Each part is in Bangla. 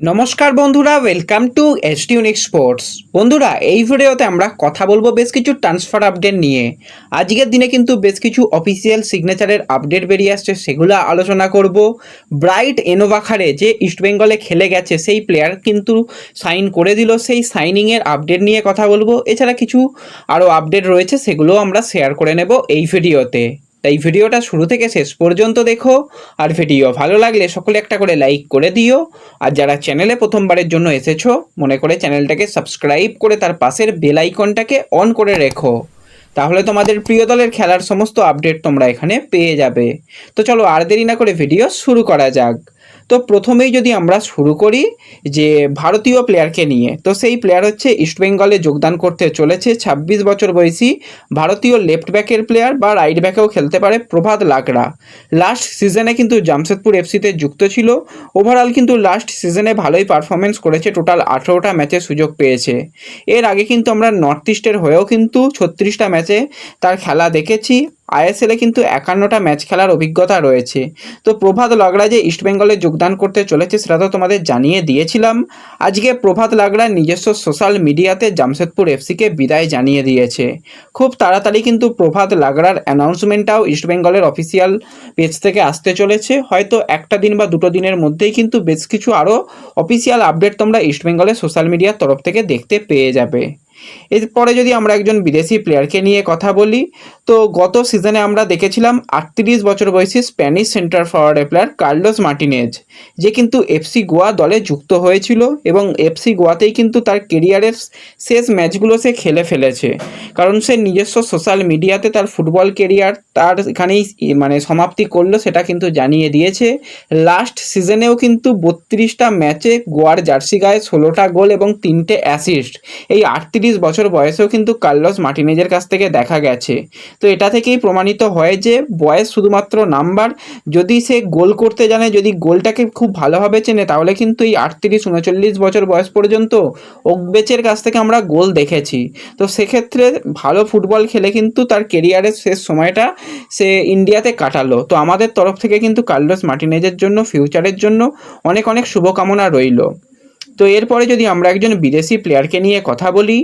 নমস্কার বন্ধুরা ওয়েলকাম টু এসটিউনিক স্পোর্টস বন্ধুরা, এই ভিডিওতে আমরা কথা বলব বেশ কিছু ট্রান্সফার আপডেট নিয়ে। আজকের দিনে কিন্তু বেশ কিছু অফিসিয়াল সিগনেচারের আপডেট বেরিয়ে আসছে, সেগুলো আলোচনা করব। ব্রাইট এনোভাখারে যে ইস্টবেঙ্গলে খেলে গেছে, সেই প্লেয়ার কিন্তু সাইন করে দিল, সেই সাইনিংয়ের আপডেট নিয়ে কথা বলব। এছাড়া কিছু আরও আপডেট রয়েছে সেগুলো আমরা শেয়ার করে নেব এই ভিডিওতে। তাই ভিডিওটা শুরু থেকে শেষ পর্যন্ত দেখো। আর ভিডিও ভালো লাগলে সকলে একটা করে লাইক করে দিও। আর যারা চ্যানেলে প্রথমবারের জন্য এসেছ, মনে করে চ্যানেলটাকে সাবস্ক্রাইব করে তার পাশের বেল আইকনটাকে অন করে রেখো। তাহলে তোমাদের প্রিয় দলের খেলার সমস্ত আপডেট তোমরা এখানে পেয়ে যাবে। তো চলো আর দেরি না করে ভিডিও শুরু করা যাক। তো প্রথমেই যদি আমরা শুরু করি যে ভারতীয় প্লেয়ারকে নিয়ে, তো সেই প্লেয়ার হচ্ছে ইস্টবেঙ্গলে যোগদান করতে চলেছে। ২৬ বছর বয়সী ভারতীয় লেফট ব্যাকের প্লেয়ার বা রাইট ব্যাকেও খেলতে পারে প্রভাত লাকড়া। লাস্ট সিজনে কিন্তু জামশেদপুর এফসিতে যুক্ত ছিল। ওভারঅল কিন্তু লাস্ট সিজনে ভালোই পারফরমেন্স করেছে। টোটাল আঠেরোটা ম্যাচে সুযোগ পেয়েছে। এর আগে কিন্তু আমরা নর্থ ইস্টের হয়েও কিন্তু ছত্রিশটা ম্যাচে তার খেলা দেখেছি। আইএসএলে কিন্তু একান্নটা ম্যাচ খেলার অভিজ্ঞতা রয়েছে। তো প্রভাত লাগড়া যে ইস্টবেঙ্গলে যোগদান করতে চলেছে, সেটা তো তোমাদের জানিয়ে দিয়েছিলাম। আজকে প্রভাত লাগড়া নিজস্ব সোশ্যাল মিডিয়াতে জামশেদপুর এফসিকে বিদায় জানিয়ে দিয়েছে। খুব তাড়াতাড়ি কিন্তু প্রভাত লাগড়ার অ্যানাউন্সমেন্টটাও ইস্টবেঙ্গলের অফিসিয়াল পেজ থেকে আসতে চলেছে। হয়তো একটা দিন বা দুটো দিনের মধ্যেই কিন্তু বেশ কিছু আরও অফিসিয়াল আপডেট তোমরা ইস্টবেঙ্গলের সোশ্যাল মিডিয়ার তরফ থেকে দেখতে পেয়ে যাবে। এরপরে যদি আমরা একজন বিদেশি প্লেয়ারকে নিয়ে কথা বলি, তো গত সিজনে আমরা দেখেছিলাম আটত্রিশ বছর বয়সী স্প্যানিশ সেন্টার ফরওয়ার্ডের প্লেয়ার কার্লোস মার্টিনেজ যে কিন্তু এফসি গোয়া দলে যুক্ত হয়েছিল এবং এফসি গোয়াতেই কিন্তু তার কেরিয়ারের শেষ ম্যাচগুলো সে খেলে ফেলেছে। কারণ সে নিজস্ব সোশ্যাল মিডিয়াতে তার ফুটবল কেরিয়ার তার এখানেই মানে সমাপ্তি করল, সেটা কিন্তু জানিয়ে দিয়েছে। লাস্ট সিজনেও কিন্তু বত্রিশটা ম্যাচে গোয়ার জার্সি গায়ে ষোলোটা গোল এবং তিনটে অ্যাসিস্ট এই আটত্রিশ বছর বয়সেও কিন্তু কার্লস মার্টিনেজের কাছ থেকে দেখা গেছে। তো এটা থেকেই প্রমাণিত হয় যে, বয়স শুধুমাত্র নাম্বার। যদি সে গোল করতে জানে, যদি গোলটাকে খুব ভালোভাবে চেনে, তাহলে কিন্তু এই আটত্রিশ, উনচল্লিশ বছর বয়স পর্যন্ত ওকবেচের কাছ থেকে আমরা গোল দেখেছি। তো সেক্ষেত্রে ভালো ফুটবল খেলে কিন্তু তার কেরিয়ারের শেষ সময়টা সে ইন্ডিয়াতে কাটালো। তো আমাদের তরফ থেকে কিন্তু কার্লোস মার্টিনেজের জন্য, ফিউচারের জন্য অনেক অনেক শুভকামনা রইল। তো এরপরে যদি আমরা একজন বিদেশি প্লেয়ারকে নিয়ে কথা বলি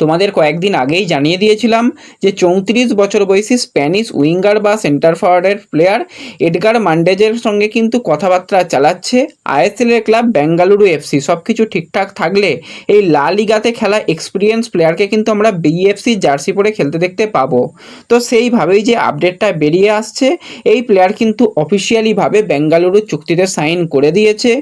তোমাদের কয়েকদিন আগেই জানিয়ে দিয়েছিলাম যে চৌত্রিশ বছর বয়সী স্প্যানিশ উইঙ্গার বা সেন্টার ফরওয়ার্ডের প্লেয়ার এডগার মান্ডেজের সঙ্গে কিন্তু কথাবার্তা চালাচ্ছে। আইএসএলের ক্লাব বেঙ্গালুরু এফসি সব কিছু ঠিকঠাক থাকলে এই লা লিগাতে খেলা এক্সপিরিয়েন্স প্লেয়ারকে কিন্তু আমরা বিএফসি জার্সি পরে খেলতে দেখতে পাবো। তো সেইভাবেই যে আপডেটটা বেরিয়ে আসছে, এই প্লেয়ার কিন্তু অফিসিয়ালিভাবে বেঙ্গালুরু চুক্তিতে সাইন করে দিয়েছে।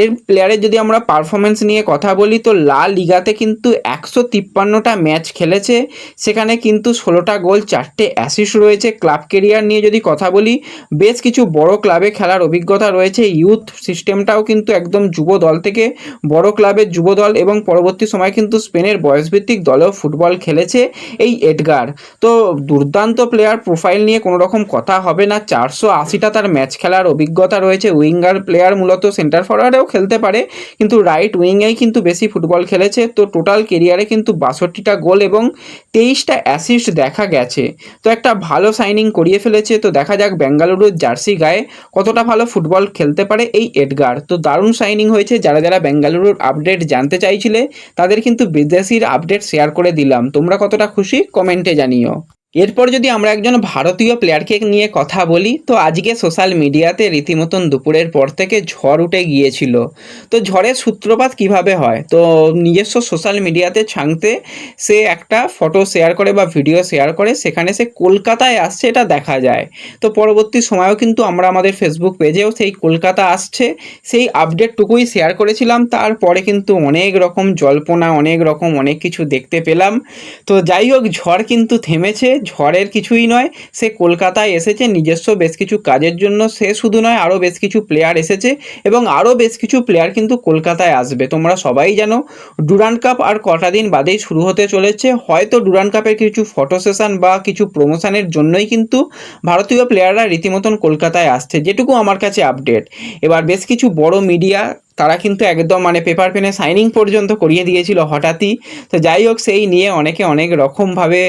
এর প্লেয়ারের যদি আমরা পারফরমেন্স নিয়ে কথা বলি, তো লা লিগাতে কিন্তু একশো তিপ্পান্নটা ম্যাচ খেলেছে, সেখানে কিন্তু ষোলোটা গোল, চারটে অ্যাসিস্ট রয়েছে। ক্লাব কেরিয়ার নিয়ে যদি কথা বলি, বেশ কিছু বড় ক্লাবে খেলার অভিজ্ঞতা রয়েছে। ইউথ সিস্টেমটাও কিন্তু একদম যুব দল থেকে বড় ক্লাবের যুব দল এবং পরবর্তী সময় কিন্তু স্পেনের বয়সভিত্তিক দলেও ফুটবল খেলেছে এই এডগার। তো দুর্দান্ত প্লেয়ার প্রোফাইল নিয়ে কোনো রকম কথা হবে না। চারশো আশিটা তার ম্যাচ খেলার অভিজ্ঞতা রয়েছে। উইঙ্গার প্লেয়ার মূলত সেন্টার ফরওয়ার্ডেও খেলতে পারে, কিন্তু রাইট উইংয়েই কিন্তু বেশি ফুটবল খেলেছে। তো টোটাল কেরিয়ারে কিন্তু বাষট্টিটা গোল এবং তেইশটা অ্যাসিস্ট দেখা গেছে। তো একটা ভালো সাইনিং করিয়ে ফেলেছে। তো দেখা যাক বেঙ্গালুরুর জার্সি গায়ে কতটা ভালো ফুটবল খেলতে পারে এই এডগার। তো দারুণ সাইনিং হয়েছে। যারা যারা বেঙ্গালুরুর আপডেট জানতে চাইছিলে, তাদের কিন্তু বিদেশির আপডেট শেয়ার করে দিলাম। তোমরা কতটা খুশি? কমেন্টে জানিও। এরপর যদি আমরা একজন ভারতীয় প্লেয়ারকে নিয়ে কথা বলি, তো আজকে সোশ্যাল মিডিয়াতে রীতিমতন দুপুরের পর থেকে ঝড় উঠে গিয়েছিল। তো ঝড়ের সূত্রপাত কীভাবে হয়? তো নিজস্ব সোশ্যাল মিডিয়াতে ছাংতে সে একটা ফটো শেয়ার করে বা ভিডিও শেয়ার করে, সেখানে সে কলকাতায় আসছে, এটা দেখা যায়। তো পরবর্তী সময়েও কিন্তু আমরা আমাদের ফেসবুক পেজেও সেই কলকাতা আসছে, সেই আপডেটটুকুই শেয়ার করেছিলাম। তারপরে কিন্তু অনেক রকম জল্পনা, অনেক রকম অনেক কিছু দেখতে পেলাম। তো যাই হোক, ঝড় কিন্তু থেমেছে ঝড়ের কিছুই নয়, সে কলকাতায় এসেছে, নিজস্ব বেশ কিছু কাজের জন্য। সে শুধু নয় আরও বেশ কিছু প্লেয়ার এসেছে এবং আরও বেশ কিছু প্লেয়ার কিন্তু কলকাতায় আসবে। তোমরা সবাই জানো ডুরান কাপ আর কটা দিন বাদেই শুরু হতে চলেছে। হয়তো ডুরান কাপের কিছু ফটো সেশন বা কিছু প্রমোশনের জন্যই কিন্তু ভারতীয় প্লেয়াররা রীতিমতন কলকাতায় আসছে, যেটুকু আমার কাছে আপডেট এবার বেশ কিছু বড় মিডিয়া তারা কিন্তু একদম মানে পেপার পেনে সাইনিং পর্যন্ত করিয়ে দিয়েছিল হঠাৎই। তো যাই হোক, সেই নিয়ে অনেকে অনেক রকমভাবে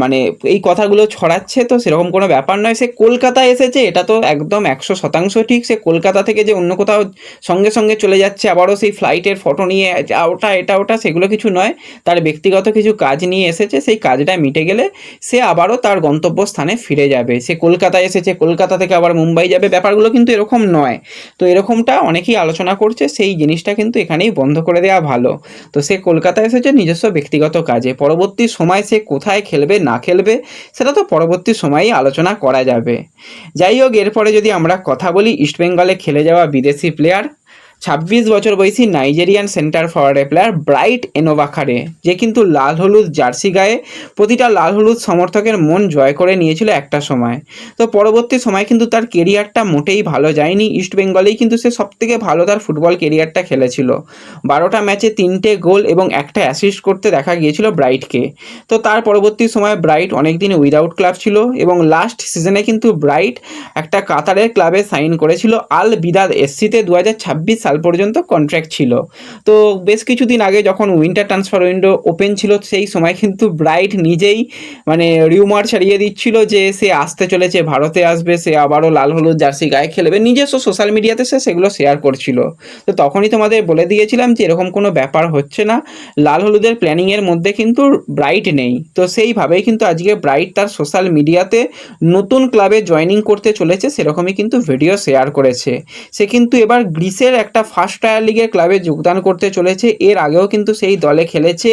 মানে এই কথাগুলো ছড়াচ্ছে, তো সেরকম কোনো ব্যাপার নয়। সে কলকাতায় এসেছে, এটা তো একদম একশো শতাংশ ঠিক। সে কলকাতা থেকে যে অন্য কোথাও সঙ্গে সঙ্গে চলে যাচ্ছে, আবারও সেই ফ্লাইটের ফটো নিয়ে ওটা, এটা, ওটা, সেগুলো কিছু নয়। তার ব্যক্তিগত কিছু কাজ নিয়ে এসেছে, সেই কাজটা মিটে গেলে সে আবারও তার গন্তব্যস্থানে ফিরে যাবে। সে কলকাতায় এসেছে, কলকাতা থেকে আবার মুম্বাই যাবে। ব্যাপারগুলো কিন্তু এরকম নয়। তো এরকমটা অনেকেই আলোচনা করছে সেই জিনিসটা কিন্তু এখানেই বন্ধ করে দেওয়া ভালো। তো সে কলকাতায় এসেছে নিজস্ব ব্যক্তিগত কাজে। পরবর্তী সময় সে কোথায় খেলবে, না খেলবে, সেটা তো পরবর্তী সময়েই আলোচনা করা যাবে। যাই হোক, এরপরে যদি আমরা কথা বলি ইস্টবেঙ্গলে খেলে যাওয়া বিদেশি প্লেয়ার ছাব্বিশ বছর বয়সী নাইজেরিয়ান সেন্টার ফরওয়ার্ডের প্লেয়ার ব্রাইট এনোভাখারে, যে কিন্তু লাল হলুদ জার্সি গায়ে প্রতিটা লাল হলুদ সমর্থকের মন জয় করে নিয়েছিল একটা সময়। তো পরবর্তী সময় কিন্তু তার কেরিয়ারটা মোটেই ভালো যায়নি। ইস্ট বেঙ্গলেই কিন্তু সে সবথেকে ভালো তার ফুটবল কেরিয়ারটা খেলেছিল। বারোটা ম্যাচে তিনটে গোল এবং একটা অ্যাসিস্ট করতে দেখা গিয়েছিল ব্রাইটকে। তো তার পরবর্তী সময় ব্রাইট অনেকদিন উইদাউট ক্লাব ছিল এবং লাস্ট সিজনে কিন্তু ব্রাইট একটা কাতারের ক্লাবে সাইন করেছিল আল বিদাদ এসসিতে। দু হাজার ছাব্বিশ সাল পর্যন্ত কন্ট্র্যাক্ট ছিল। তো বেশ কিছুদিন আগে যখন উইন্টার ট্রান্সফার উইন্ডো ওপেন ছিল, সেই সময় কিন্তু ব্রাইট নিজেই মানে রিউমার ছাড়িয়ে দিচ্ছিল যে সে আসতে চলেছে, ভারতে আসবে, সে আবারও লাল হলুদ জার্সি গায়ে খেলবে। নিজস্ব সোশ্যাল মিডিয়াতে সে সেগুলো শেয়ার করছিল। তো তখনই তোমাদের বলে দিয়েছিলাম যে এরকম কোনো ব্যাপার হচ্ছে না। লাল হলুদের প্ল্যানিংয়ের মধ্যে কিন্তু ব্রাইট নেই। তো সেইভাবেই কিন্তু আজকে ব্রাইট তার সোশ্যাল মিডিয়াতে নতুন ক্লাবে জয়েনিং করতে চলেছে, সেরকমই কিন্তু ভিডিও শেয়ার করেছে। সে কিন্তু এবার গ্রিসের একটা ফার্স্ট টায়ার লিগের ক্লাবে যোগদান করতে চলেছে। এর আগেও কিন্তু সেই দলে খেলেছে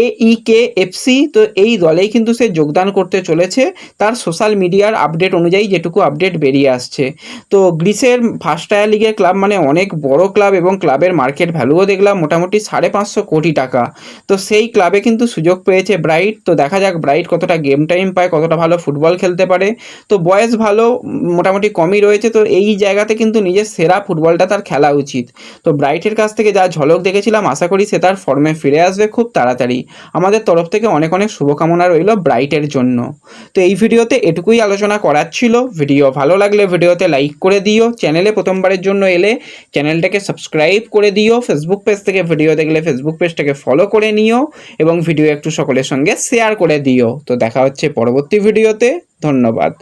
এ ই কে এফসি তো এই দলেই কিন্তু সে যোগদান করতে চলেছে। তার সোশ্যাল মিডিয়ার আপডেট অনুযায়ী যেটুকু আপডেট বেরিয়ে আসছে। তো গ্রিসের ফার্স্ট টায়ার লিগের ক্লাব মানে অনেক বড় ক্লাব এবং ক্লাবের মার্কেট ভ্যালুও দেখলাম, মোটামুটি সাড়ে পাঁচশো কোটি টাকা। তো সেই ক্লাবে কিন্তু সুযোগ পেয়েছে ব্রাইট তো দেখা যাক ব্রাইট কতটা গেম টাইম পায়, কতটা ভালো ফুটবল খেলতে পারে। তো বয়স ভালো, মোটামুটি কমই রয়েছে। তো এই জায়গাতে কিন্তু নিজের সেরা ফুটবলটা তার খেলা উচিত। তো ব্রাইটের কাছ থেকে যা ঝলক দেখেছিলাম, আশা করি সে তার ফর্মে ফিরে আসবে খুব তাড়াতাড়ি। আমাদের তরফ থেকে অনেক অনেক শুভকামনা রইল ব্রাইটের জন্য। তো এই ভিডিওতে এটুকুই আলোচনা করার ছিল। ভিডিও ভালো লাগলে ভিডিওতে লাইক করে দিও। চ্যানেলে প্রথমবারের জন্য এলে চ্যানেলটাকে সাবস্ক্রাইব করে দিও। ফেসবুক পেজ থেকে ভিডিও দেখলে ফেসবুক পেজটাকে ফলো করে নিও এবং ভিডিও একটু সকলের সঙ্গে শেয়ার করে দিও। তো দেখা হচ্ছে পরবর্তী ভিডিওতে। ধন্যবাদ।